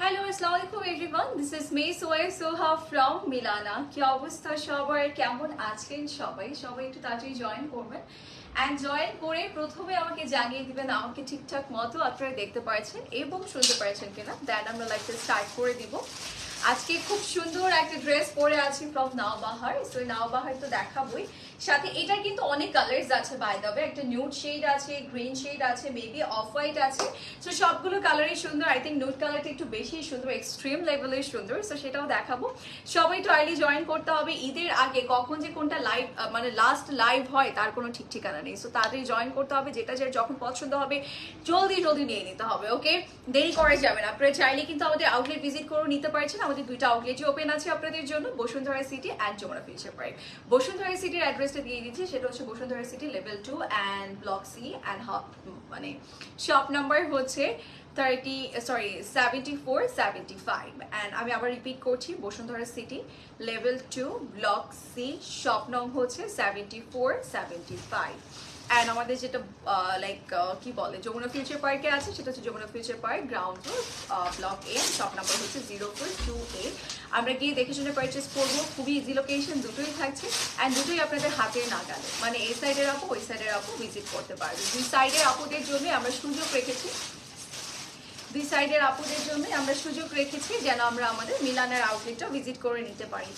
Hello আসসালামু আলাইকুম everyone this is me সোয়ে সোহা ফ্রম মিলানা কি অবস্থা? সবার কেমন আছেন সবাই? সবাই একটু তাড়াতাড়ি জয়েন করবেন। অ্যান্ড জয়েন করে প্রথমে আমাকে জানিয়ে দিবেন আমাকে ঠিকঠাক মতো আপনারা দেখতে পাচ্ছেন এবং শুনতে পারছেন কিনা। দেন আমরা লাইফটা স্টার্ট করে দিব। আজকে খুব সুন্দর একটা ড্রেস পরে আছি ফ্রম নাওবাহার সো নাওবাহার তো দেখাবই। সাথে এটার কিন্তু অনেক কালার্স আছে বাই দাবে একটা নিউড শেড আছে গ্রিন শেড আছে মেবি অফ হোয়াইট আছে। সো সবগুলো কালারই সুন্দর আই থিঙ্ক নিউড কালারটা একটু বেশি সুন্দর এক্সট্রিম লেভেলের সুন্দর সো সেটাও দেখাবো। সবাই আর্লি জয়েন করতে হবে, ঈদের আগে কখন যে কোনটা লাইভ মানে লাস্ট লাইভ হয়, তার কোনো ঠিক ঠিকানা নেই। সো তাদের জয়েন করতে হবে, যেটা যে যখন পছন্দ হবে, জলদি জলদি নিয়ে নিতে হবে ওকে দেরি করে যাবেন আপনারা চাইলে কিন্তু আমাদের আউটলেট ভিজিট করেও নিতে পারছেন। আমাদের দুইটা আউটলেটই ওপেন আছে আপনাদের জন্য, Bashundhara city and Jamuna future park Bashundhara সিটির অ্যাড্রেসটা দিয়ে দিচ্ছি, সেটা হচ্ছে Bashundhara city level two and block C and মানে শপ নাম্বার হচ্ছে thirty sorry seventy four seventy five and আমি আবার রিপিট করছি, Bashundhara city level two block C shop নং হচ্ছে seventy four seventy five and আমাদের যেটা লাইক কি বলে, যমুনা ফিউচার পার্কে আছে, সেটা হচ্ছে Jamuna future park ground floor block A shop number হচ্ছে জিরো ফোর টু এ আমরা গিয়ে দেখে শুনে পারচেস করব, খুবই ইজি লোকেশন দুটোই থাকছে অ্যান্ড দুটোই আপনাদের হাতে না গেলে মানে এই সাইডের আপু ওই সাইডের আপু ভিজিট করতে পারবে। দুই সাইডের আপুদের জন্য আমরা সুযোগ রেখেছি। দুই সাইডের আপুদের জন্য আমরা সুযোগ রেখেছি যেন আমরা আমাদের মিলানের আউটলেটটা ভিজিট করে নিতে পারি,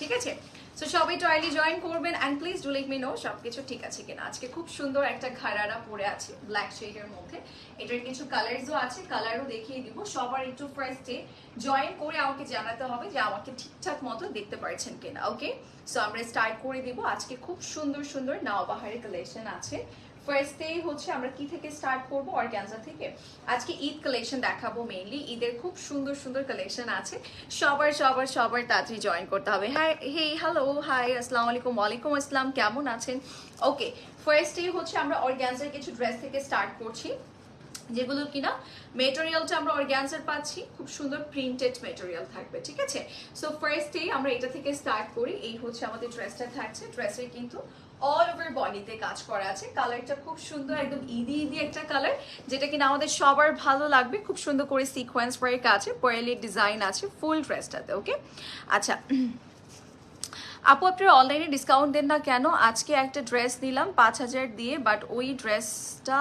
ঠিক আছে? সো সবাই টয়লি জয়েন করবেন and please do let me know সব কিছু ঠিক আছে কিনা। আজকে খুব সুন্দর একটা ঘাড়ারা পরে আছে ব্ল্যাক শেডের মধ্যে। এটার কিছু কালারসও আছে কালারও দেখিয়ে দিব। সবার একটু ফার্স্টে জয়েন করে আমাকে জানাতে হবে যে আমাকে ঠিকঠাক মতো দেখতে পারছেন কিনা ওকে সো আমরা স্টার্ট করে দিব। আজকে খুব সুন্দর সুন্দর নাওবাহারের কালেকশন আছে। ফার্স্টেই হচ্ছে আমরা কি থেকে স্টার্ট করব? অর্গ্যানজা থেকে। আজকে ঈদ কালেকশন দেখাবো মেইনলি ঈদের খুব সুন্দর সুন্দর কালেকশন আছে। সবার সবার সবার তাড়াতাড়ি জয়েন করতে হবে। হাই হে হ্যালো হাই আসসালামু আলাইকুম, ওয়ালাইকুম আসসালাম, কেমন আছেন? ওকে ফার্স্টেই হচ্ছে আমরা অর্গ্যানজার কিছু ড্রেস থেকে স্টার্ট করছি, যেগুলো কিনা মেটেরিয়ালটা আমরা অর্গ্যানজার পাচ্ছি। খুব সুন্দর প্রিন্টেড মেটেরিয়াল থাকবে, ঠিক আছে? সো ফার্স্টেই আমরা এটা থেকে স্টার্ট করি। এই হচ্ছে আমাদের ড্রেসটা থাকছে। ড্রেসের কিন্তু অল ওভার বডিতে কাজ করা আছে। কালারটা খুব সুন্দর, একদম ইদি ইদি একটা কালার যেটা কিনা আমাদের সবার ভালো লাগবে। খুব সুন্দর করে সিকোয়েন্স ওয়ার্ক আছে পয়েলি ডিজাইন আছে ফুল ড্রেসটাতে ওকে আচ্ছা আপু আপনারা অনলাইনে ডিসকাউন্ট দেন না কেন? আজকে একটা ড্রেস নিলাম, পাঁচ হাজার দিয়ে বাট ওই ড্রেসটা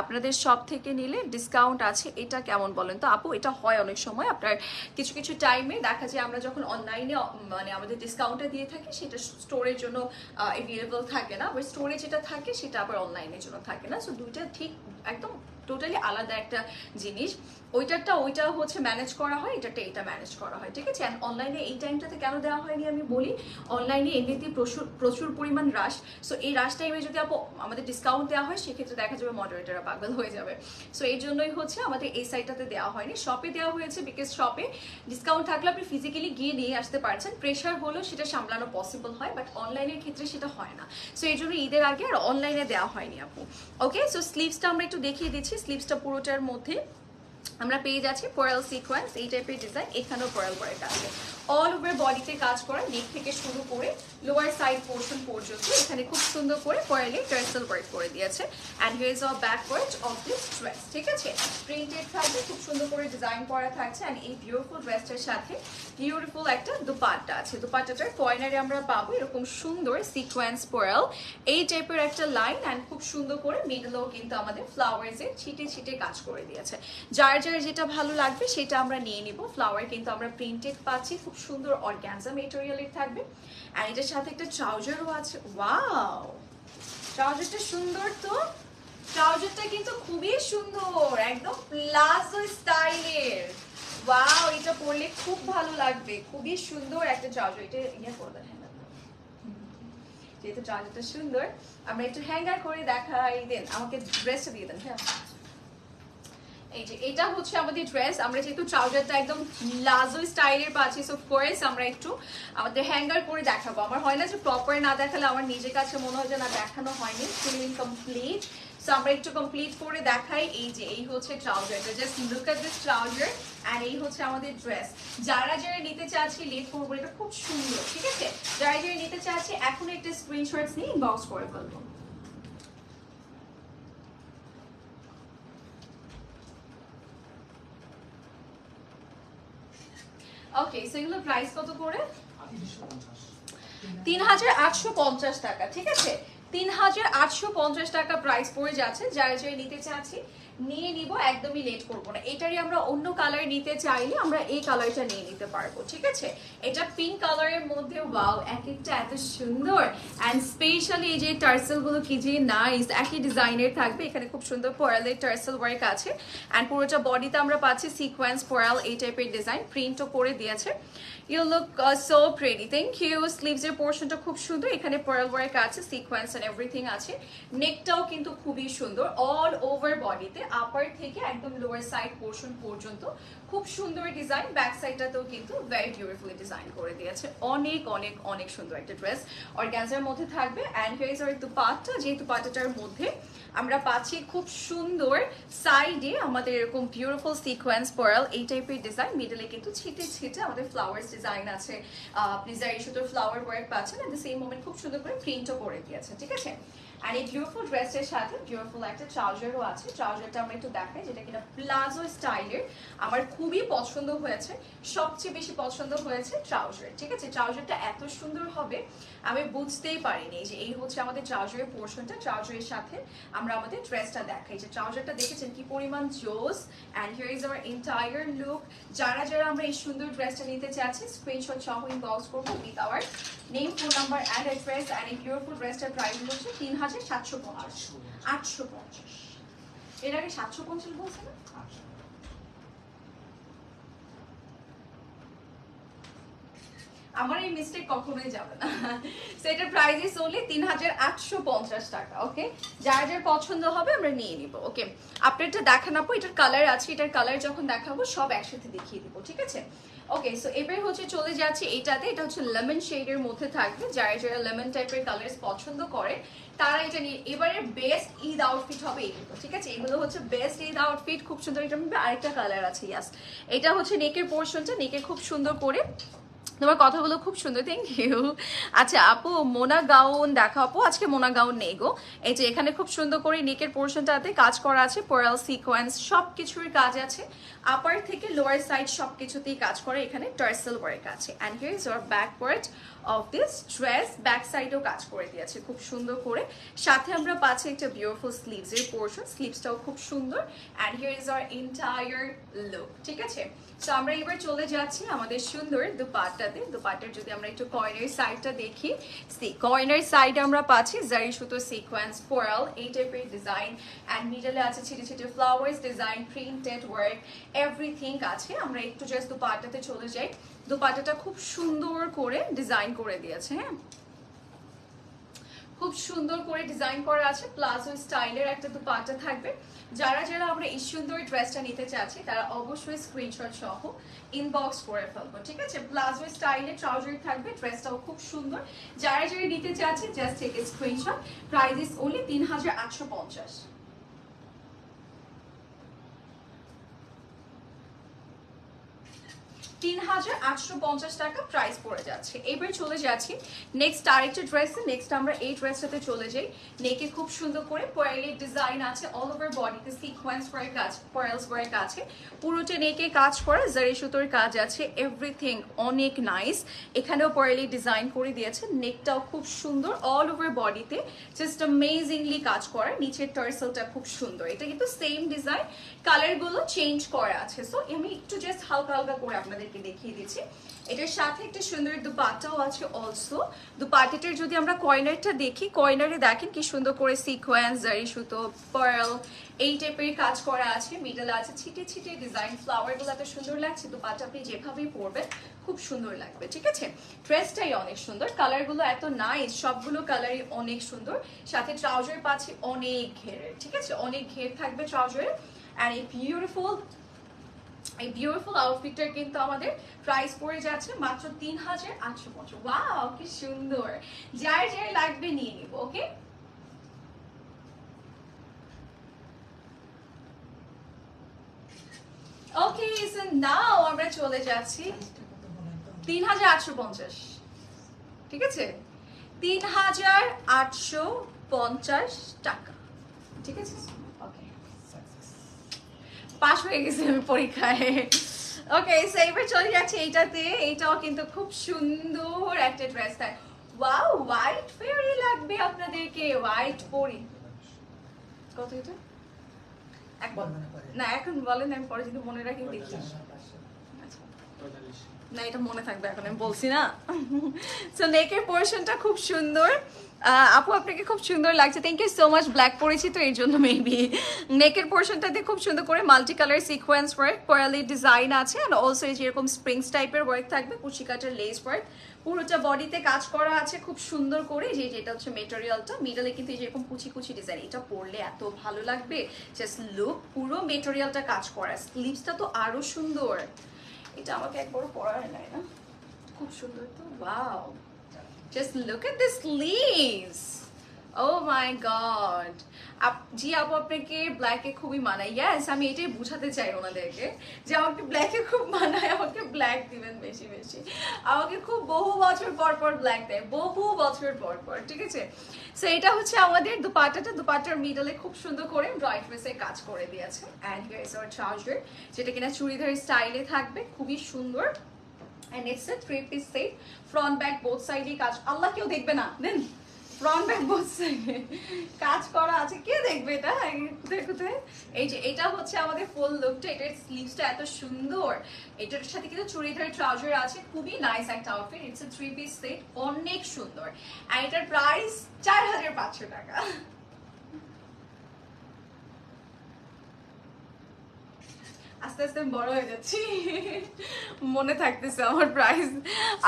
আপনাদের সব থেকে নিলে ডিসকাউন্ট আছে। এটা কেমন বলেন তো? আপু, এটা হয় অনেক সময়। আপনার কিছু কিছু টাইমে দেখা যায় আমরা যখন অনলাইনে মানে আমাদের ডিসকাউন্টটা দিয়ে থাকি, সেটা স্টোরের জন্য অ্যাভেলেবল থাকে না। আবার স্টোরে যেটা থাকে, সেটা আবার অনলাইনের জন্য থাকে না। সো দুইটা ঠিক একদম টোটালি আলাদা একটা জিনিস। ওইটারটা, ওইটা হচ্ছে ম্যানেজ করা হয় এটাটা এটা ম্যানেজ করা হয়। ঠিক আছে? অনলাইনে এই টাইমটাতে কেন দেওয়া হয়নি আমি বলি? অনলাইনে এমনিতেই প্রচুর প্রচুর পরিমাণ রাশ সো এই রাশ টাইমে যদি আমাদের ডিসকাউন্ট দেওয়া হয়, সেক্ষেত্রে দেখা যাবে মডারেটাররা পাগল হয়ে যাবে। সো এই জন্যই হচ্ছে আমাদের এই সাইটটাতে দেওয়া হয়নি। শপে দেওয়া হয়েছে বিকজ শপে ডিসকাউন্ট থাকলে আপনি ফিজিক্যালি গিয়ে নিয়ে আসতে পারছেন। প্রেশার হলেও সেটা সামলানো পসিবল হয় বাট অনলাইনের ক্ষেত্রে সেটা হয় না। সো এই জন্য ঈদের আগে আর অনলাইনে দেওয়া হয়নি আপু। ওকে সো স্লিভসটা আমরা একটু দেখিয়ে দিচ্ছি। স্লিভসটা পুরোটার মধ্যে আমরা পেয়ে যাচ্ছি পয়েল সিকোয়েন্স এই টাইপের ডিজাইন এখানেও পয়েল করে আছে। অল ওভার বডিতে কাজ করা নেক থেকে শুরু করে লোয়ার সাইড পোর্শন পর্যন্ত এখানে খুব সুন্দর করে পয়েলে ট্রেসেল ওয়ার্ক করে দিয়েছে। And here of backward of this dress ঠিক আছে? প্রিন্টেড থাকবে, খুব সুন্দর করে ডিজাইন করা থাকছে। অ্যান্ড এই বিউটিফুল ড্রেসটার সাথে বিউটিফুল একটা দুপাট্টা আছে। দুপাট্টাটার কয়নারে আমরা পাবো এরকম সুন্দর সিকোয়েন্স পয়েল এই টাইপের একটা লাইন অ্যান্ড খুব সুন্দর করে মিডলেও কিন্তু আমাদের ফ্লাওয়ার্সের ছিটে ছিটে কাজ করে দিয়েছে। যার যার যেটা ভালো লাগবে সেটা আমরা নিয়ে নিব। ফ্লাওয়ার কিন্তু আমরা প্রিন্টেড পাচ্ছি, খুব সুন্দর অর্গ্যানজা মেটেরিয়ালের থাকবে। আর এটার সাথে একটা ট্রাউজারও আছে। ওয়াও ট্রাউজারটা সুন্দর তো? ট্রাউজারটা কিন্তু খুবই সুন্দর, একদম প্লাজো স্টাইলের। ওয়াও এটা পরলে খুব ভালো লাগবে। খুবই সুন্দর একটা ট্রাউজার এটা ইয়ে করে দেন যেহেতু ট্রাউজারটা সুন্দর, আমরা একটু হ্যাঙ্গার করে দেখাই দেন। আমাকে ড্রেসটা দিয়ে দেন হ্যাঁ? এই যে, এটা হচ্ছে আমাদের ড্রেস আমরা যেহেতু ট্রাউজারটা একদম লাজো স্টাইলের পাচ্ছি সো কোর্স আমরা একটু আমাদের হ্যাঙ্গার করে দেখাবো। আমার হয় না যে প্রপার না দেখালে আমার নিজের কাছে মনে হয় যে না, দেখানো হয়নি ফুল ইনকমপ্লিট সো আমরা একটু কমপ্লিট করে দেখাই, এই যে, এই হচ্ছে ট্রাউজারটা just look at this trouser and এই হচ্ছে আমাদের ড্রেস যারা যারা নিতে চাচ্ছি লেট করব এটা খুব সুন্দর, ঠিক আছে? যারা যারা নিতে চাচ্ছি এখন একটা স্ক্রিনশটস নিয়ে ইনবক্স করে ফেলব। ওকে সো প্রাইস কত করে? তিন হাজার আটশো পঞ্চাশ টাকা, ঠিক আছে? তিন হাজার আটশো পঞ্চাশ টাকা প্রাইস পড়ে যাচ্ছে, যারা যারা নিতে চাচ্ছি। নিয়ে নিব, একদমই লেট করব না। এটারই আমরা অন্য কালার নিতে চাইলে আমরা এই কালারটা নিয়ে নিতে পারব, ঠিক আছে? এটা পিঙ্ক কালারের মধ্যে ওয়াও এক একটা এত সুন্দর। অ্যান্ড স্পেশালি এই যে টার্সেলগুলো কি যে নাইস একই ডিজাইনের থাকবে। এখানে খুব সুন্দর পয়ালের টার্সেল ওয়ার্ক আছে। অ্যান্ড পুরোটা বডিতে আমরা পাচ্ছি সিকোয়েন্স পয়াল এই টাইপের ডিজাইন প্রিন্টও করে দিয়েছে। You look so pretty thank you sleeves এর পোর্শনটা খুব সুন্দর, এখানে পার্ল ওয়ার্ক আছে সিকোয়েন্স এন্ড এভরিথিং আছে। নেকটাও কিন্তু খুবই সুন্দর অল ওভার বডিতে আপার থেকে একদম লোয়ার সাইড পোর্শন পর্যন্ত খুব সুন্দর ডিজাইন ব্যাক সাইডটাতেও কিন্তু ভেরি বিউটিফুলি ডিজাইন করে দিয়েছে। অনেক অনেক অনেক সুন্দর একটা ড্রেস অর্গ্যানজার মধ্যে থাকবে। অ্যান্ড হিয়ার আর দুপাট্টা। যে দুপাট্টাটার মধ্যে আমরা পাচ্ছি খুব সুন্দর সাইডে আমাদের এরকম বিউটিফুল সিকোয়েন্স পার্ল এই টাইপের ডিজাইন মিডলে কিন্তু ছিটে ছিটে আমাদের ফ্লাওয়ার্স ডিজাইন আছে। আপনি জারি সুতোর ফ্লাওয়ার ওয়ার্ক পাচ্ছেন অ্যাট দ্য সেম মোমেন্ট খুব সুন্দর করে প্রিন্টও করে দিয়েছে। ঠিক আছে? আর এই বিউটিফুল ড্রেসের সাথে বিউটিফুল একটা ট্রাউজারও আছে। ট্রাউজারটা আমরা একটু দেখাই, যেটা কিনা প্লাজো স্টাইলের আমার খুবই পছন্দ হয়েছে। সবচেয়ে বেশি পছন্দ হয়েছে ট্রাউজার ঠিক আছে? ট্রাউজারটা এত সুন্দর হবে, আমি বুঝতেই পারিনি যে এই হচ্ছে আমাদের ট্রাউজারের পোর্শনটা ট্রাউজারের সাথে আমরা আমাদের ড্রেসটা দেখাই। যে ট্রাউজারটা দেখেছেন কি পরিমাণ জোস? And here is our entire look যারা যারা আমরা এই সুন্দর ড্রেসটা নিতে চাচ্ছি স্ক্রিনশট সহ ইনবক্স করব with our name phone number and address and এই বিউটিফুল ড্রেসটার প্রাইস হচ্ছে তিন হাজার সাতশো পঞ্চাশ। আটশো পঞ্চাশ। এর আগে সাতশো পঞ্চাশ বলছে না? আমার এই মিস্টেক কখনোই যাবে না। সেটার প্রাইস ইস ওনলি তিন হাজার আটশো পঞ্চাশ টাকা ওকে যার যার পছন্দ হবে আমরা নিয়ে নিব ওকে আপনারটা দেখান আপু, এটার কালার আছে, এটার কালার যখন দেখাবো, সব একসাথে দেখিয়ে দিব, ঠিক আছে? ওকে সো এবারে হচ্ছে চলে যাচ্ছে এটাতে এটা হচ্ছে লেমন শেডের মধ্যে থাকবে। যারা যারা লেমন টাইপের কালার পছন্দ করে, তারা এটা নিয়ে এবারে বেস্ট ঈদ আউটফিট হবে ঠিক আছে? এগুলো হচ্ছে বেস্ট ঈদ আউটফিট খুব সুন্দর এটা আরেকটা কালার আছে ইয়াস এটা হচ্ছে নেকের পোর্শনটা নেকে খুব সুন্দর করে তোমার কথাগুলো খুব সুন্দর থ্যাংক ইউ আচ্ছা আপু, মোনা গাউন দেখা, আপু, আজকে মোনা গাউন নেই গো। এই যে এখানে খুব সুন্দর করে নেকের পোর্শনটাতে কাজ করা আছে পোরাল সিকোয়েন্স সব কিছুর কাজ আছে। আপার থেকে লোয়ার সাইড সব কিছুতেই কাজ করে, এখানে টার্সেল ওয়ার্ক আছে। And here is our back part of this dress back সাইডেও কাজ করে দিয়েছে, খুব সুন্দর করে। সাথে আমরা পাচ্ছি একটা বিউটিফুল স্লিভস এর পোর্শন স্লিভসটাও খুব সুন্দর। And here is our entire look ঠিক আছে? তো আমরা এবার চলে যাচ্ছি আমাদের সুন্দর দুপাট্টাতে। দুপাট্টার যদি আমরা একটু কয়নের সাইডটা দেখি কয়নের সাইড আমরা পাচ্ছি জারি সুতো সিকোয়েন্স ফোরাল এই টাইপের ডিজাইন অ্যান্ড মিডলে আছে ছিটে ছিটে flowers design printed work everything আছে। আমরা একটু জাস্ট দুপাট্টাতে চলে যাই। দুপাট্টাটা খুব সুন্দর করে ডিজাইন করে দিয়েছে হ্যাঁ? খুব সুন্দর করে ডিজাইন করা আছে প্লাজো স্টাইলের একটা দুপাটা থাকবে। যারা যারা আমরা এই সুন্দর ড্রেসটা নিতে চাচ্ছি, তারা অবশ্যই স্ক্রিনশট সহ ইনবক্স করে ফেলব, ঠিক আছে? প্লাজো স্টাইলের ট্রাউজারি থাকবে ড্রেসটাও খুব সুন্দর। যারা যারা নিতে চাচ্ছে জাস্ট থেকে স্ক্রিনশট প্রাইস ইস ওনলি তিন হাজার আটশো পঞ্চাশ। তিন হাজার আটশো পঞ্চাশ টাকা প্রাইস পড়ে যাচ্ছে। এবার চলে যাচ্ছি নেক্সট আরেকটা ড্রেসে নেক্সট আমরা এই ড্রেসটাতে চলে যাই। নেকে খুব সুন্দর করে পয়েলের ডিজাইন আছে অল ওভার বডিতে সিকোয়েন্স কাজ পয়েলস করে আছে। পুরোটা নেকে কাজ করা জারি সুতোর কাজ আছে এভরিথিং অনেক নাইস এখানেও পয়েলি ডিজাইন করে দিয়েছে। নেকটাও খুব সুন্দর অল ওভার বডিতে জাস্ট অ্যামেজিংলি কাজ করা। নিচের টার্সেলটা খুব সুন্দর। এটা কিন্তু সেম ডিজাইন কালারগুলো চেঞ্জ করা আছে। সো আমি একটু জাস্ট হালকা হালকা করে আপনাদেরকে দেখিয়ে দিচ্ছি। এটার সাথে একটা সুন্দর দুপাট্টাও আছে অলসো দুপাট্টাটার যদি আমরা কয়নারটা দেখি কয়নারে দেখেন কি সুন্দর করে সিকোয়েন্স জারি সুতো পার্ল এই টাইপের কাজ করা আছে মিডল আছে, ছিটে ছিটে ডিজাইন ফ্লাওয়ারগুলো এত সুন্দর লাগছে, দুপাট্টা আপনি যেভাবেই পরবেন, খুব সুন্দর লাগবে, ঠিক আছে? ড্রেসটাই অনেক সুন্দর কালারগুলো এত নাইস সবগুলো কালারই অনেক সুন্দর। সাথে ট্রাউজার পাচ্ছি অনেক ঘেরের, ঠিক আছে? অনেক ঘের থাকবে ট্রাউজারের অ্যান্ড এই বিউটিফুল এই বিউটিফুল আউটফিটটার কিন্তু আমাদের প্রাইস পড়ে যাচ্ছে মাত্র তিন হাজার আটশো পঞ্চাশ। ওয়াও কি সুন্দর। যার যার লাগবে নিয়ে নিব ওকে ওকে সো নাও আমরা চলে যাচ্ছি? তিন হাজার আটশো পঞ্চাশ। ঠিক আছে? তিন হাজার আটশো পঞ্চাশ টাকা। ঠিক আছে. পাশ হয়ে গেছি আমি পরীক্ষায়। ওকে সো এবার চলে যাচ্ছে এইটাতে। এইটাও কিন্তু খুব সুন্দর একটা ড্রেস থাকে ওয়াও হোয়াইট ফেয়ারি লাগবে আপনাদেরকে হোয়াইট পরি কত এটা? না এখন বলেন আমি পরে যদি মনে রাখি দেখি। আচ্ছা। না, এটা মনে থাকবে এখন, আমি বলছি না। সো নেকের পোর্শনটা খুব সুন্দর। আপু, আপনাকে খুব সুন্দর লাগছে। Thank you so much black পরেছি তো, এর জন্য মেবি নেকের পোর্শনটাতে খুব সুন্দর করে মাল্টি কালার সিকোয়েন্স ওয়ার্ক পয়ালি ডিজাইন আছে অ্যান্ড অলসো এই যেরকম স্প্রিংস টাইপের ওয়ার্ক থাকবে কুচি কাটার লেস ওয়ার্ক পুরোটা বডিতে কাজ করা আছে খুব সুন্দর করে যে যেটা হচ্ছে মেটেরিয়ালটা মিডলে কিন্তু এই যেরকম কুচি কুচি ডিজাইন এটা পরলে এত ভালো লাগবে। জাস্ট লুক পুরো মেটেরিয়ালটা কাজ করা। স্লিভসটা তো আরও সুন্দর। এটা আমাকে একবারও পরার নাই না খুব সুন্দর তো। Wow just look at this sleeves oh my god জি আপু আপনাকে ব্ল্যাকে খুবই মানায়। ইয়াস আমি এটাই বোঝাতে চাই ওনাদেরকে যে আমাকে ব্ল্যাকে খুব মানায়, আমাকে ব্ল্যাক দিবেন বেশি বেশি। আমাকে খুব বহু বছর পর পর ব্ল্যাক দেয়, বহু বছর পর পর, ঠিক আছে? সো এটা হচ্ছে আমাদের দুপাটাটা দুপাটার মিডলে খুব সুন্দর করে ব্রাইট ড্রেসে কাজ করে দিয়েছে। And here is our trouser যেটা কিনা চুড়িদার স্টাইলে থাকবে, খুবই সুন্দর। And it's a three piece set front back both সাইডে কাজ। আল্লাহ কেউ দেখবে না, দেন। ফ্রন্ট ব্যাক বোথ কাজ করা আছে। কে দেখবে এটা? কোথায় কোথায় এই যে এটা হচ্ছে আমাদের ফুল লুকটা এটার স্লিভসটা এত সুন্দর। এটার সাথে কিন্তু চুড়িদার ট্রাউজার আছে। খুবই নাইস একটা outfit it's a three piece set অনেক সুন্দর। আর এটার প্রাইস চার হাজার পাঁচশো টাকা। আস্তে আস্তে বড় হয়ে যাচ্ছি। মনে থাকতেছে আমার প্রাইস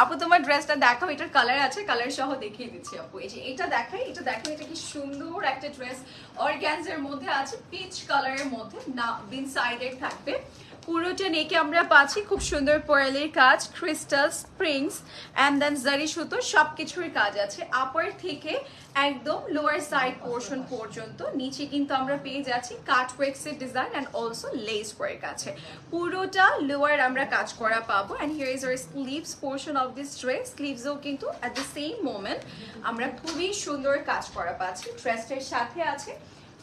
আপু, তোমার ড্রেসটা দেখাও, এটার কালার আছে কালার সহ দেখিয়ে দিচ্ছি আপু। এই যে এটা দেখাই, এটা দেখো, এটা কি সুন্দর একটা ড্রেস অর্গ্যানজের মধ্যে আছে পিচ কালারের মধ্যে, না বিন সাইডের থাকবে। পুরোটা নেকে আমরা পাচ্ছি, খুব সুন্দর পয়েলের কাজ ক্রিস্টাল স্প্রিংস অ্যান্ড দেন জারি সুতো সব কিছুর কাজ আছে। আপার থেকে একদম লোয়ার সাইড পোর্শন পর্যন্ত। নিচে কিন্তু আমরা পেয়ে যাচ্ছি cut ওয়েক্সের design and also lace work আছে। পুরোটা লোয়ার আমরা কাজ করা পাবো। And here is our sleeves portion of this dress স্লিভসও কিন্তু অ্যাট দ্য সেম মোমেন্ট আমরা খুবই সুন্দর কাজ করা পাচ্ছি। ড্রেসটার সাথে আছে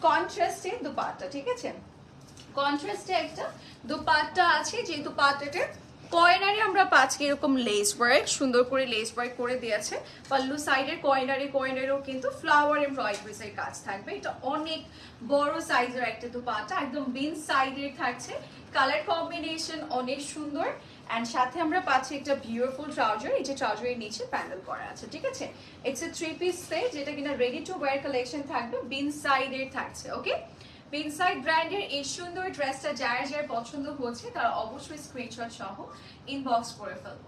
কন্ট্রাস্টে দুপাট্টা, ঠিক আছে? কন্ট্রাস্টে একটা দুপাট্টা আছে, যে দুপাট্টাটার কয়নারে আমরা পাচ্ছি এরকম লেস ওয়ার্ক সুন্দর করে লেস ওয়ার্ক করে দিয়েছে। পাল্লু সাইডের কয়নারে কয়নারেও কিন্তু ফ্লাওয়ার এমব্রয়ডারিজের কাজ থাকবে। এটা অনেক বড় সাইজের একটা দুপাট্টা একদম বিন সাইডের থাকছে। কালার কম্বিনেশন অনেক সুন্দর। অ্যান্ড সাথে আমরা পাচ্ছি একটা বিউটিফুল ট্রাউজার এই যে ট্রাউজারের নিচে প্যানেল করা আছে, ঠিক আছে? It's a three piece set যেটা কিনা রেডি টু ওয়্যার কালেকশন থাকবে বিন সাইডের থাকছে ওকে পিনসাইড ব্র্যান্ডের এই সুন্দর ড্রেসটা যার যার পছন্দ হচ্ছে, তারা অবশ্যই স্ক্রিনশট সহ ইনবক্স করে ফেলব?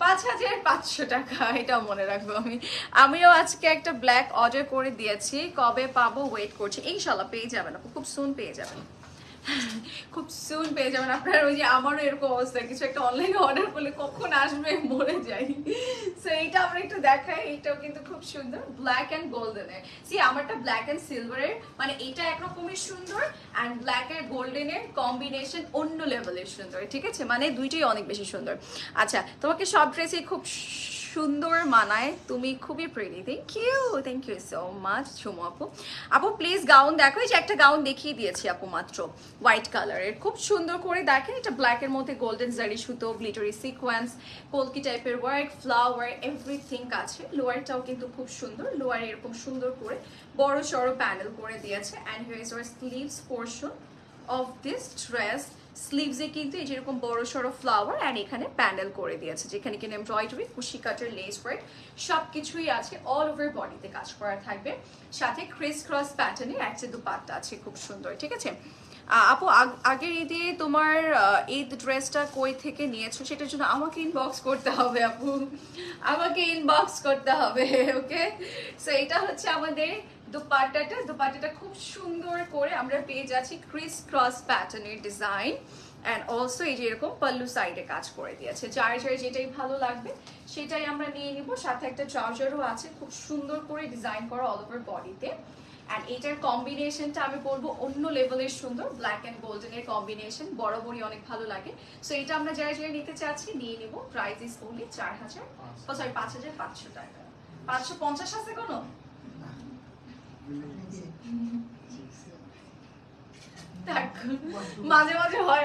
পাঁচ হাজার পাঁচশো টাকা, এটাও মনে রাখব আমি। আমিও আজকে একটা ব্ল্যাক অর্ডার করে দিয়েছি। কবে পাবো? ওয়েট করছি। ইনশাল্লাহ পেয়ে যাবেন আপু, খুব সুন পেয়ে যাবেন। খুব সুন পেয়ে যাবেন। আপনার ওই যে আমারও এরকম অবস্থা। কিছু একটা অনলাইনে অর্ডার করলে কখন আসবে? মরে যাই। এইটা আমরা একটু দেখাই, এইটাও কিন্তু খুব সুন্দর ব্ল্যাক অ্যান্ড গোল্ডেনের সি আমারটা ব্ল্যাক অ্যান্ড সিলভারের মানে এটা একরকমই সুন্দর অ্যান্ড ব্ল্যাক আর গোল্ডেনের কম্বিনেশন অন্য লেভেলের সুন্দর, ঠিক আছে? মানে দুইটাই অনেক বেশি সুন্দর। আচ্ছা তোমাকে সব ড্রেসই খুব সুন্দর মানায়, তুমি খুবই pretty thank you thank you so much Sumo আপু। আপু প্লিজ গাউন দেখো, এই যে একটা গাউন দেখিয়ে দিয়েছি আপু মাত্র হোয়াইট কালারের খুব সুন্দর করে দেখেন, এটা ব্ল্যাকের মধ্যে গোল্ডেন জারি সুতো গ্লিটারি সিকোয়েন্স পোলকি টাইপের ওয়ার্ক ফ্লাওয়ার এভরিথিং আছে। লোয়ারটাও কিন্তু খুব সুন্দর, লোয়ার এরকম সুন্দর করে বড় সড়ো প্যানেল করে দিয়েছে। And here is our sleeves portion of this dress স্লিভসে কিন্তু এই যেরকম বড় সড়ো ফ্লাওয়ার অ্যান্ড এখানে প্যান্ডেল করে দিয়েছে, যেখানে কিনা এমব্রয়ডারি কুশি কাটের লেস ওয়ার্ক সব কিছুই আছে অল ওভার বডিতে কাজ করা থাকবে। সাথে ক্রিস ক্রস প্যাটার্নের একটা দুপাট্টা আছে, খুব সুন্দর, ঠিক আছে? আপু, আগ- আগের ঈদে তোমার ঈদ ড্রেসটা কই থেকে নিয়েছো? সেটার জন্য আমাকে ইনবক্স করতে হবে, আপু। আমাকে ইনবক্স করতে হবে ওকে সো এটা হচ্ছে আমাদের দুপাট্টাটা দুপাট্টাটা খুব সুন্দর করে আমরা পেয়ে যাচ্ছি ক্রিস ক্রস প্যাটার্নের ডিজাইন অ্যান্ড অলসো এই যে এরকম পাল্লু সাইডে কাজ করে দিয়েছে। যার যার যেটাই ভালো লাগবে সেটাই আমরা নিয়ে নিব। সাথে একটা ট্রাউজারও আছে খুব সুন্দর করে ডিজাইন করা অল ওভার বডিতে অ্যান্ড এটার কম্বিনেশনটা আমি বলব অন্য লেভেলের সুন্দর ব্ল্যাক অ্যান্ড গোল্ডেনের কম্বিনেশন বরাবরই অনেক ভালো লাগে। সো এটা আমরা যারা যারা নিতে চাচ্ছি নিয়ে নিব। প্রাইস ইস ওনলি চার হাজার সরি পাঁচ হাজার পাঁচশো টাকা। পাঁচশো পঞ্চাশ আছে কোনো। মাঝে হয়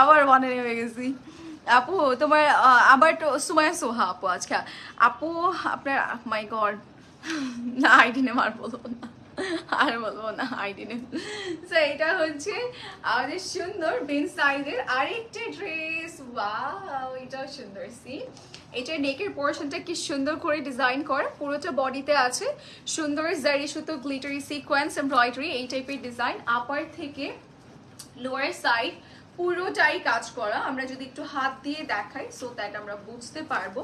আবার মনে নেমে গেছি। আপু, তোমার আবার তো সুমায়া সোহা আপু আজকে। আপু, আপনার মাই গড না, আইডি নেমার বলো না। আর বলব না আইডি নেম তো এটা হচ্ছে আমাদের সুন্দর বিন সাইডের আরেকটা ড্রেস। ওয়াও এটাও সুন্দর সি এটার নেকের পোর্শনটা কি সুন্দর করে ডিজাইন করা, পুরোটা বডিতে আছে। সুন্দর জারি সুতো গ্লিটারি সিকোয়েন্স এমব্রয়ডারি এই টাইপের ডিজাইন আপার থেকে লোয়ার সাইড পুরোটাই কাজ করা। আমরা যদি একটু হাত দিয়ে দেখাই সো দ্যাট আমরা বুঝতে পারব।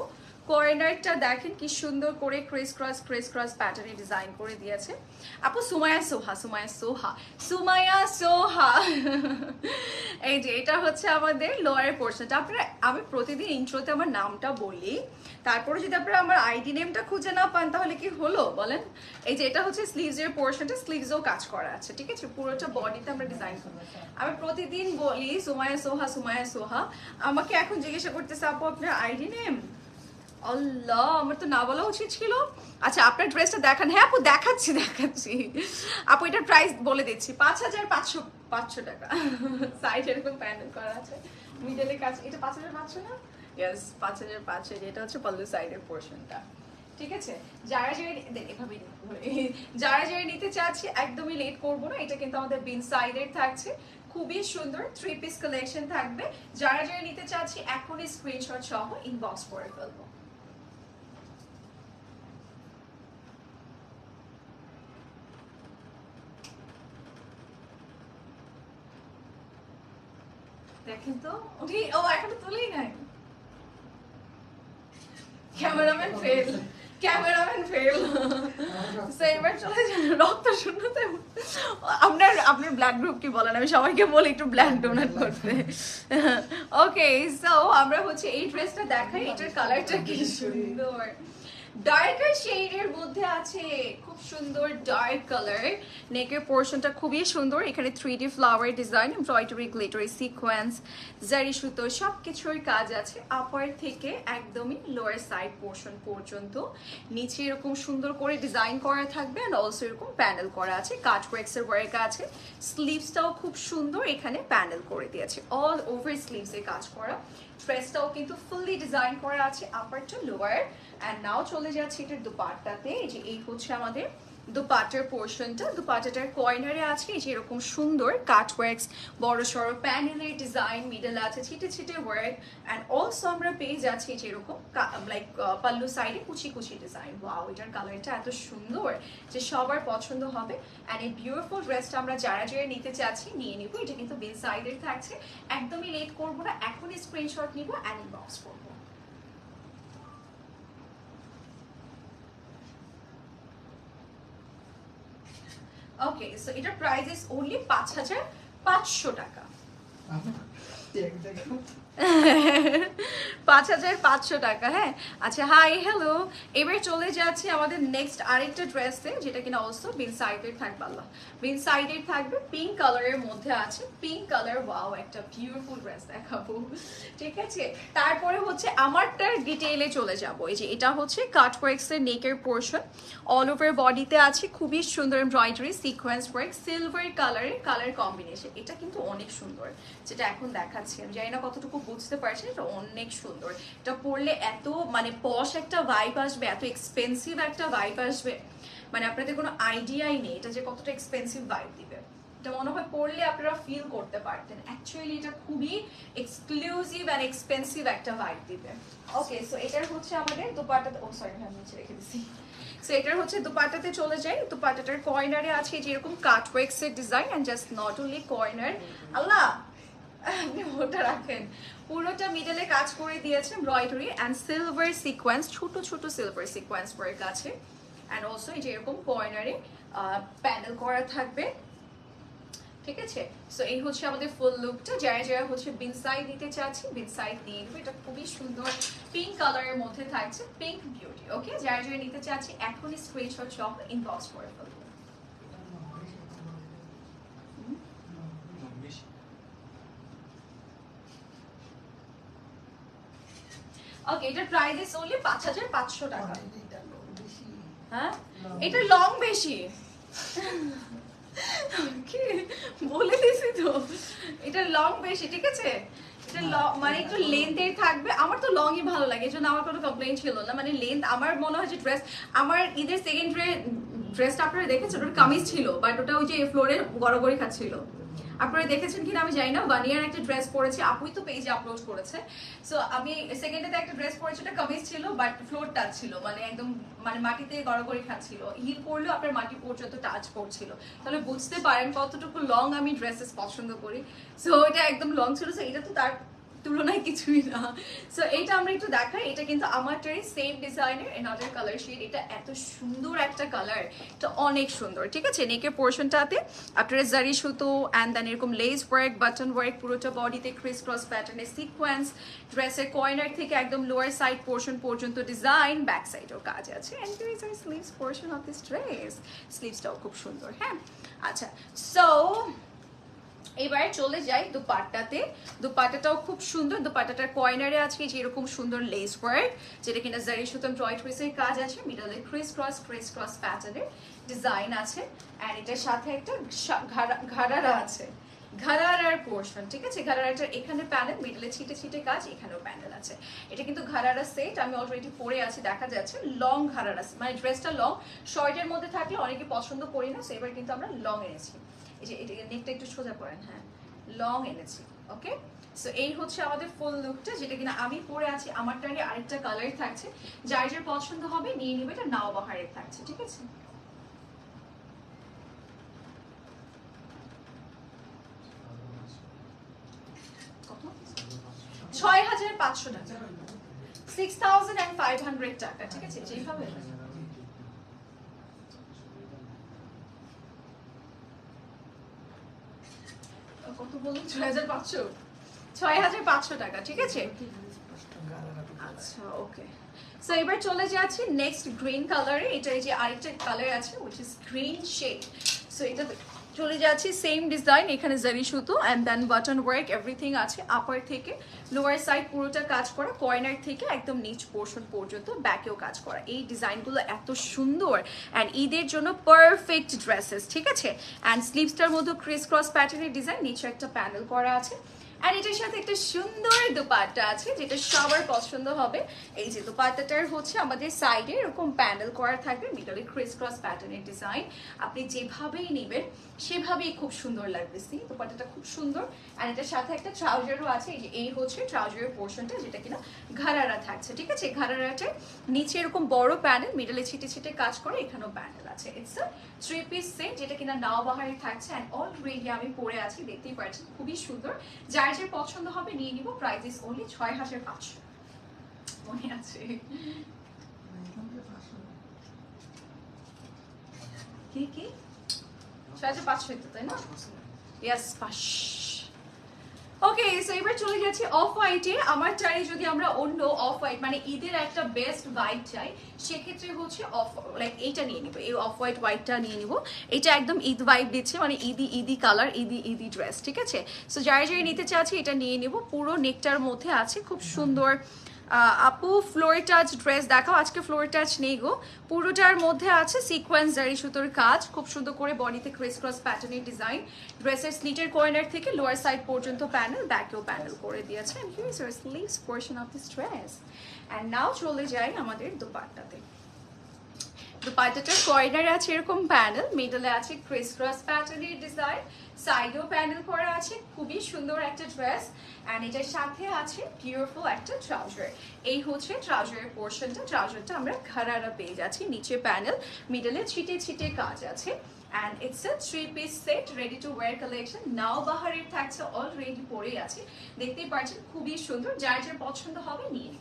কর্নারটা দেখেন কি সুন্দর করে ক্রেস ক্রস ক্রেস ক্রস প্যাটার্নে ডিজাইন করে দিয়েছে। আপু, সুমায়া সোহা সুমায়া সোহা সুমায়া সোহা। এই যে, এটা হচ্ছে আমাদের লোয়ারের পোর্শনটা আপনারা, আমি প্রতিদিন ইন্ট্রোতে আমার নামটা বলি। তারপরে যদি আপনারা আমার আইডি নেমটা খুঁজে না পান, তাহলে কি হলো? বলেন। এই যে, এটা হচ্ছে স্লিভসের পোর্শনটা স্লিভসেও কাজ করা আছে, ঠিক আছে? পুরোটা বডিতে আমরা ডিজাইন করি আমি প্রতিদিন বলি, সুমায়া সোহা সুমায়া সোহা। আমাকে এখন জিজ্ঞাসা করতেছে, আপু, আপনার আইডি নেম আল্লাহ, আমার তো না বলা উচিত ছিল। আচ্ছা আপনার ড্রেসটা দেখান। হ্যাঁ আপু, দেখাচ্ছি দেখাচ্ছি। আপু, এটার প্রাইস বলে দিচ্ছি। পাঁচ হাজার পাঁচশো পাঁচশো টাকা। সাইড এরকম প্যান্ডেল করা আছে। মিডলে কাজ, এটা পাঁচ হাজার পাঁচশো না? ইয়েস পাঁচ হাজার পাঁচশো। যেটা হচ্ছে পল্লু সাইডের পোর্শনটা ঠিক আছে? যারা যারা এভাবে যারা যারা নিতে চাচ্ছি, একদমই লেট করব না। এটা কিন্তু আমাদের বিন সাইডের থাকছে। খুবই সুন্দর থ্রি পিস কালেকশন থাকবে। যারা যারা নিতে চাচ্ছি, এখনই স্ক্রিনশট সহ ইনবক্স করে ফেলব। দেখেন উনি, ও তুলেই নাই। ক্যামেরাম্যান ফেল ক্যামেরাম্যান ফেল চলে রক্ত শূন্যতে আপনার আপনার ব্লাড গ্রুপ কি বলেন? আমি সবাইকে বলি একটু ব্লাড ডোনেট করতে। ওকে সো আমরা হচ্ছে এই ড্রেসটা দেখাই, এটার কালারটা কি সুন্দর। ডার্কার শেডের মধ্যে আছে সুন্দর ডার্ক কালার নেকের পোর্শনটা খুবই সুন্দর। এখানে three D flower design embroidery glittery sequence zari সুতো সব কিছুর কাজ আছে আপার থেকে একদমই লোয়ার সাইড পোর্শন পর্যন্ত। নিচে এরকম সুন্দর করে ডিজাইন করা থাকবে অ্যান্ড অলসো এরকম প্যানেল করা আছে। কাট ওয়ার্কসের ওয়ার্ক আছে। স্লিভসটাও খুব সুন্দর এখানে প্যানেল করে দিয়েছে। অল ওভার স্লিভসে কাজ করা। ড্রেসটাও কিন্তু ফুললি ডিজাইন করা আছে upper to lower and now চলে যাচ্ছে এটার দুপাট্টাতে। যে এই হচ্ছে আমাদের দুপাটার পোর্শনটা দুপাটাটার কর্নারে আছে, এই যে এরকম সুন্দর কাট ওয়ার্কস বড় সড়ো প্যানেলের ডিজাইন মিডল আছে, ছিটে ছিটে ওয়ার্ক অ্যান্ড অলসো আমরা পেয়ে যাচ্ছি যে এরকম লাইক পাল্লু সাইডে কুচি কুচি ডিজাইন ওয়াও এটার কালারটা এত সুন্দর যে সবার পছন্দ হবে। অ্যান্ড এই বিউটিফুল ড্রেসটা আমরা যারা যারা নিতে চাচ্ছি, নিয়ে নিব। এটা কিন্তু বিল সাইডের থাকছে। একদমই লেট করব না। এখনই স্ক্রিনশট নিব অ্যান্ড ইনবক্স করব। ওকে সো এটার প্রাইস ইজ ওনলি পাঁচ হাজার পাঁচশো টাকা। পাঁচ হাজার পাঁচশো টাকা হ্যাঁ? আচ্ছা হাই হ্যালো এবার চলে যাচ্ছে আমাদের নেক্সট আরেকটা ড্রেসে যেটা কিনা অলসো বিন সাইডের থাকবে, আল্লাহ। বিন সাইডের থাকবে পিঙ্ক কালারের মধ্যে আছে। পিঙ্ক কালার ওয়াও একটা বিউটিফুল ড্রেস দেখাবো। ঠিক আছে? তারপরে হচ্ছে আমারটার ডিটেইলে চলে যাব। এই যে, এটা হচ্ছে কাট ওয়ার্কসের নেকের পোর্শন অল ওভার বডিতে আছে, খুবই সুন্দর এমব্রয়ডারি সিকোয়েন্স ওয়ার্ক সিলভার কালারের কালার কম্বিনেশন এটা কিন্তু অনেক সুন্দর, যেটা এখন দেখাচ্ছি আমি। জানি না কতটুকু বুঝতে পারছি এটা অনেক সুন্দর। এটা পরলে এত মানে পশ একটা ভাইব আসবে, এত এক্সপেন্সিভ একটা ভাইব আসবে। মানে আপনাদের কোনো আইডিয়াই নেই এটা যে কতটা এক্সপেন্সিভ ভাইব দিবে। এটা মনে হয় পড়লে আপনারা ফিল করতে পারতেন। অ্যাকচুয়ালি এটা খুবই এক্সক্লুসিভ অ্যান্ড এক্সপেন্সিভ একটা ভাইব দিবে। ওকে সো এটার হচ্ছে আমাদের দুপাটা ও সরি আমি নিচে রেখে দিছি। সো এটার হচ্ছে দুপাটাতে চলে যাই। দুপাটাটার কর্নারে আছে যেরকম cut ওয়ার্কসের design and just not only corner আল্লাহ ওটা রাখেন। পুরোটা মিডলে কাজ করে দিয়েছে এমব্রয়ডারি অ্যান্ড সিলভার সিকোয়েন্স ছোট ছোট সিলভার সিকোয়েন্স ওয়ার্ক আছে অ্যান্ড অলসো এই যে এরকম কর্নারে প্যানেল করা থাকবে। ঠিক আছে? সো এই হচ্ছে আমাদের ফুল লুকটা যারা যারা হচ্ছে বিন সাইড নিতে চাচ্ছি বিন সাইড দেবো এটা খুবই সুন্দর পিঙ্ক কালারের মধ্যে থাকছে পিঙ্ক বিউটি ওকে যারা যারা নিতে চাচ্ছি এখনই স্ক্রিনশট সহ ইনবক্স করে ফেলব ওকে এটার প্রাইস ইজ হাজার পাঁচশো টাকা। হ্যাঁ? এটা লং বেশি। কি? বলে দিছি তো। এটা লং বেশি ঠিক আছে? এটা মানে একটু লেন্থের থাকবে। আমার তো লংই ভালো লাগে এই জন্য আমার কোনো কমপ্লেন ছিল না। মানে লেন্থ আমার মনে হয় যে ড্রেস আমার ঈদের সেকেন্ড ড্রে ড্রেসটা আপনারা দেখেছেন? ওটার কামিজ ছিল বাট ওটা ওই যে ফ্লোরে গড়াগড়ি খাচ্ছিল। আপনারা দেখেছেন কিনা আমি জানি না। ওয়ান ইয়ার একটা ড্রেস পরেছি, আপুই তো পেজে আপলোড করেছে। সো আমি সেকেন্ডেতে একটা ড্রেস পরেছি, ওটা কামিজ ছিল বাট ফ্লোর টাচ ছিল মানে একদম মানে মাটিতে গড়াগড়ি খাচ্ছিল। হিল পরলেও আপনার মাটি পর্যন্ত টাচ পড়ছিল তাহলে বুঝতে পারেন কতটুকু লং আমি ড্রেসেস পছন্দ করি। সো এটা একদম লং ছিল সো এটা তো তার তুলনায় কিছুই না। সো এইটা আমরা একটু দেখাই। এটা কিন্তু আমারটারই সেম ডিজাইনের এনাদার কালার শেড এটা এত সুন্দর একটা কালার এটা অনেক সুন্দর, ঠিক আছে? নেকের পোর্শনটাতে আপনারা জারি সুতো অ্যান্ড দেন এরকম লেস ওয়ার্ক বাটন ওয়ার্ক পুরোটা বডিতে ক্রিস ক্রস প্যাটার্নের সিকোয়েন্স ড্রেসের কর্নার থেকে একদম লোয়ার সাইড পোর্শন পর্যন্ত ডিজাইন ব্যাক সাইডেও কাজ আছে। And this R sleeves portion of this dress স্লিভসটাও খুব সুন্দর হ্যাঁ? আচ্ছা সো এবারে চলে যাই দুপাট্টাতে। দুপাট্টাটাও খুব সুন্দর। দুপাট্টাটার কয়নারে আছে যেরকম সুন্দর লেস ওয়ার্ক যেটা কিনা জারি সুতম টয় টুইসের কাজ আছে মিডলে ক্রিস ক্রস ক্রিস ক্রস প্যাটার্নের ডিজাইন আছে অ্যান্ড এটার সাথে একটা ঘাড়ারা আছে। ঘাড়ারার পোর্শন ঠিক আছে? ঘাড়ারাটার এখানে প্যানেল মিডলে ছিটে ছিটে কাজ, এখানেও প্যানেল আছে। এটা কিন্তু ঘাড়ারা সেট আমি অলরেডি পরে আছি, দেখা যাচ্ছে লং ঘাড়ারা মানে ড্রেসটা লং শর্টের মধ্যে থাকলে অনেকে পছন্দ করি না সো এবার কিন্তু আমরা লং এনেছি। এই যে, এটা নেকটা একটু সোজা করেন হ্যাঁ লং এনেছি ওকে সো এই হচ্ছে আমাদের ফুল লুকটা যেটা কিনা আমি পরে আছি আমার টাইমে আরেকটা কালার থাকছে, যার যার পছন্দ হবে, নিয়ে নিবে, এটা নাও বাহারের থাকছে, ঠিক আছে কত ছয় হাজার পাঁচশো টাকা। Six thousand and five hundred টাকা, ঠিক আছে? যেভাবে কত বলুন ছয় হাজার পাঁচশো? ছয় হাজার পাঁচশো টাকা, ঠিক আছে? আচ্ছা ওকে। সো এবার চলে যাচ্ছি নেক্সট গ্রিন কালারে এই যে আরেকটা কালার আছে which is green shade so এটা চলে যাচ্ছি সেম ডিজাইন এখানে জারি সুতো and then button work everything আছে আপার থেকে। লোয়ার সাইড পুরোটা কাজ করা কর্নার থেকে একদম নিচ পোর্শন পর্যন্ত ব্যাকেও কাজ করা। এই ডিজাইনগুলো এত সুন্দর অ্যান্ড ঈদের জন্য পারফেক্ট ড্রেসেস ঠিক আছে? অ্যান্ড স্লিভসটার মধ্যে ক্রিস ক্রস প্যাটার্নের ডিজাইন নিচে একটা প্যানেল করা আছে। আর এটার সাথে একটা সুন্দর দুপাট্টা আছে, যেটা সবার পছন্দ হবে। এই যে দুপাট্টাটার হচ্ছে আমাদের সাইডে এরকম প্যানেল করা থাকবে মিডলে ক্রিস ক্রস প্যাটার্নের ডিজাইন আপনি যেভাবেই নেবেন, সেভাবেই খুব সুন্দর লাগবে। সি দুপাট্টাটা খুব সুন্দর। আর এটার সাথে একটা ট্রাউজারও আছে, এই যে এই হচ্ছে ট্রাউজারের পোর্শনটা যেটা কিনা ঘাড়ারা থাকছে, ঠিক আছে? ঘাড়ারাটার নিচে এরকম বড় প্যানেল মিডলে ছিটে ছিটে কাজ করে এখানেও প্যানেল আছে। It's a three piece set যেটা কিনা নাও বাহারে থাকছে অ্যান্ড অলরেডি আমি পরে আছি, দেখতেই পাচ্ছেন, খুবই সুন্দর। যার যে পছন্দ হবে নিয়ে নিব। প্রাইস ইস ওনলি ছয় হাজার পাঁচশো। মনে আছে? কি কি? ছয় হাজার পাঁচশো তো তাই না? ইয়াস পাঁচ ওকে সো এবার চলে যাচ্ছি অফ হোয়াইটে আমার চাই যদি আমরা অন্য অফ হোয়াইট মানে ঈদের একটা বেস্ট হোয়াইট চাই, সেক্ষেত্রে হচ্ছে অফ লাইক এইটা নিয়ে নিব। এই অফ হোয়াইট হোয়াইটটা নিয়ে নিব। এটা একদম ঈদ ভাইব দিচ্ছে মানে ঈদি ঈদি কালার ঈদি ঈদি ড্রেস ঠিক আছে? সো যারা যারা নিতে চাচ্ছি, এটা নিয়ে নিব। পুরো নেকটার মধ্যে আছে, খুব সুন্দর আপু ফ্লোর টাচ ড্রেস দেখাও। আজকে ফ্লোর টাচ নেই গো। পুরোটার মধ্যে আছে সিকোয়েন্স জারি সুতোর কাজ। খুব সুন্দর করে বডিতে ক্রিস ক্রস প্যাটার্নের ডিজাইন ড্রেসের স্লিটের কর্নার থেকে লোয়ার সাইড পর্যন্ত প্যানেল ব্যাকেও প্যানেল করে দিয়েছে। Portion of this dress and now চলে যাই আমাদের দুপাট্টাতে। দুপাট্টাটার কর্নারে আছে এরকম প্যানেল মিডলে আছে ক্রিস ক্রস প্যাটার্নের ডিজাইন সাইডেও প্যানেল করা আছে, খুবই সুন্দর একটা ড্রেস অ্যান্ড এটার সাথে আছে বিউটিফুল একটা ট্রাউজার এই হচ্ছে ট্রাউজারের পোর্শনটা ট্রাউজারটা আমরা ঘাড়ারা পেয়ে যাচ্ছি, নিচে প্যানেল মিডলে ছিটে ছিটে কাজ আছে and it's a three piece set ready to wear collection now বাহারের থাকছে অলরেডি পরে আছে, দেখতেই পাচ্ছেন, খুবই সুন্দর, যার যার পছন্দ হবে নিয়ে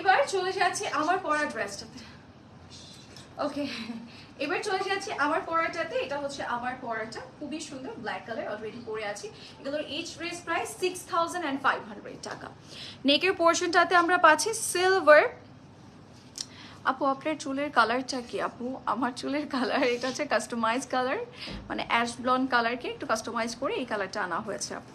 এবার চলে যাচ্ছি আমার পরা ড্রেসটাতে। ওকে এবার চলে যাচ্ছি আমার পরাটাতে এটা হচ্ছে আমার পরাটা খুবই সুন্দর ব্ল্যাক কালার অলরেডি পরে আছি। এগুলোর each dress price six thousand and five hundred টাকা নেকের পোর্শনটাতে আমরা পাচ্ছি সিলভার আপু, আপনার চুলের কালারটা কি আপু? আমার চুলের কালার এটা হচ্ছে কাস্টমাইজ কালার মানে অ্যাশ ব্লন্ড কালারকে একটু কাস্টমাইজ করে এই কালারটা আনা হয়েছে, আপু।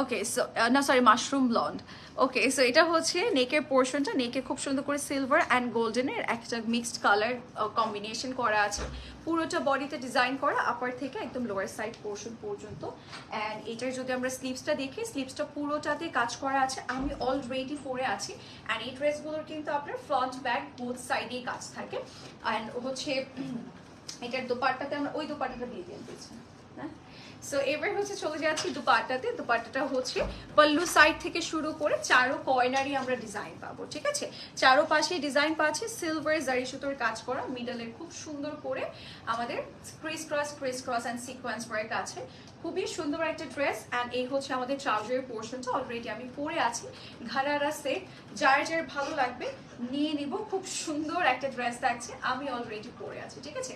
ওকে সো না sorry mushroom blonde okay so এটা হচ্ছে নেকের পোর্শনটা নেকে খুব সুন্দর করে সিলভার অ্যান্ড গোল্ডেনের একটা মিক্সড কালার কম্বিনেশন করা আছে। পুরোটা বডিতে ডিজাইন করা আপার থেকে একদম লোয়ার সাইড পোর্শন পর্যন্ত। অ্যান্ড এটার যদি আমরা স্লিভসটা দেখি স্লিভসটা পুরোটাতে কাজ করা আছে। আমি অলরেডি পরে আছি। অ্যান্ড এই ড্রেসগুলোর কিন্তু আপনার ফ্রন্ট ব্যাক বোথ সাইডেই কাজ থাকে। অ্যান্ড হচ্ছে এটার দোপাট্টাতে আমরা, ওই দোপাট্টাটা দিয়ে দিয়ে দিয়েছি। সো এবার হচ্ছে চলে যাচ্ছি দুপাট্টাতে। দুপাট্টাটা হচ্ছে পল্লু সাইড থেকে শুরু করে চারো কর্নারই আমরা ডিজাইন পাবো, ঠিক আছে? চারো পাশে ডিজাইন পাচ্ছি সিলভার জারি সুতোর কাজ করা মিডলে খুব সুন্দর করে আমাদের criss cross criss cross and sequence work আছে। খুবই সুন্দর একটা ড্রেস অ্যান্ড এই হচ্ছে আমাদের ট্রাউজারের পোর্শনটা অলরেডি আমি পরে আছি। ঘাড়ারা সেট যার যার ভালো লাগবে নিয়ে নিব। খুব সুন্দর একটা ড্রেস থাকছে আমি অলরেডি পরে আছি ঠিক আছে?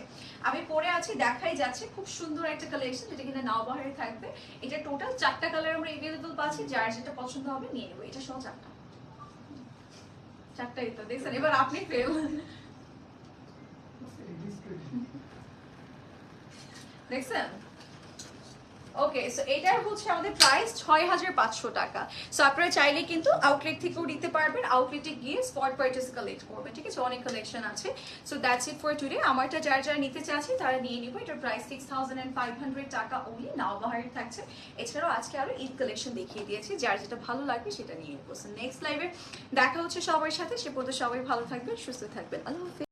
আমি পরে আছি দেখাই যাচ্ছে। খুব সুন্দর একটা কালেকশন যেটা কিনা নাওবাহারে থাকবে। এটা টোটাল চারটা কালার আমরা এভেলেবল পাচ্ছি যার যেটা পছন্দ হবে নিয়ে নেব। এটা সহ চারটা। চারটাই তো দেখছেন? এবার আপনি ফেল দেখছেন? ওকে সো এটার হচ্ছে আমাদের প্রাইস ছয় হাজার পাঁচশো টাকা। সো আপনারা চাইলে কিন্তু আউটলেট থেকেও নিতে পারবেন। আউটলেটে গিয়ে স্পট পারচেস কালেক্ট করবেন ঠিক আছে? অনেক কালেকশন আছে। So that's it for today আমারটা যারা যারা নিতে চাচ্ছি তারা নিয়ে নিবো। এটার price six thousand five hundred টাকা ওনলি নাও বাহারের থাকছে। এছাড়াও আজকে আরও ঈদ কালেকশন দেখিয়ে দিয়েছি। যার যেটা ভালো লাগবে, সেটা নিয়ে নেব। নেক্সট লাইভে দেখা হচ্ছে সবার সাথে। সে পর্যন্ত সবাই ভালো থাকবেন, সুস্থ থাকবেন। আল্লাহ